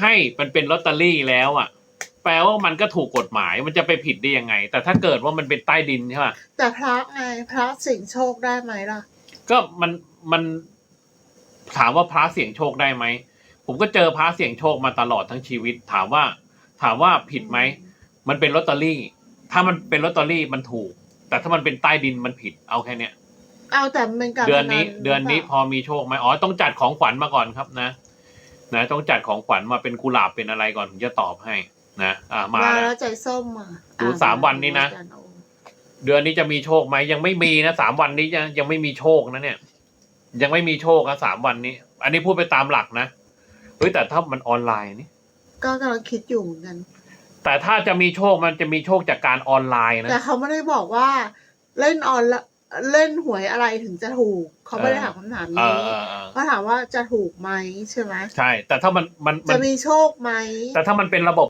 ให้มันเป็นลอตเตอรี่แล้วอะ แปลว่ามันก็ถูกกฎหมายมันจะไปผิดได้ยังไง แต่ถ้าเกิดว่ามันเป็นใต้ดินใช่ป่ะแต่พระไงพระเสิ่งโชคได้ไหมล่ะ ก็มันมันถามว่าพระเสี่ยงโชคได้ไหมผมก็เจอพระเสี่ยงโชคมาตลอดทั้งชีวิต ถามว่า ถามว่าผิดไหมมันเป็นลอตเตอรี่ ถ้ามันเป็นลอตเตอรี่มันถูก แต่ถ้ามันเป็นใต้ดินมันผิดเอาแค่เนี้ยเอาแต่มันเป็นการเดือนนี้ พหรืปล่าเดือนนี้พอมีโชคไหมอ๋อต้องจัดของขวัญมาก่อนครับนะ นะต้องจัดของขวัญมาเป็นกุหลาบเป็นอะไรก่อนถึงจะตอบให้นะอ่ามามาแล้วแล้วใจส้มอะดูอ่สามวันนี้นะอาจารย์โอเดือนนี้จะมีโชคไหมยังไม่มีนะสามวันนี้ยังยังไม่มีโชคนะเนี่ย ยังไม่มีโชคนะสามวันนี้ อันนี้พูดไปตามหลักนะเฮ้ยแต่ถ้ามันออนไลน์นี่ก็กำลังคิดอยู่เหมือนกัน แต่ถ้าจะมีโชคมันจะมีโชคจากการออนไลน์นะแต่เขาไม่ได้บอกว่าเล่นออนละ เล่นหวยอะไรถึงจะถูก เขาไม่ได้เออถามคำถามเอนี้อเออเออเขาถามว่าจะถูกไหมใช่ไหมใช่ แต่ถ้ามันมันมัจะนมีโชคไหมแต่ถ้ามันเป็นระบบ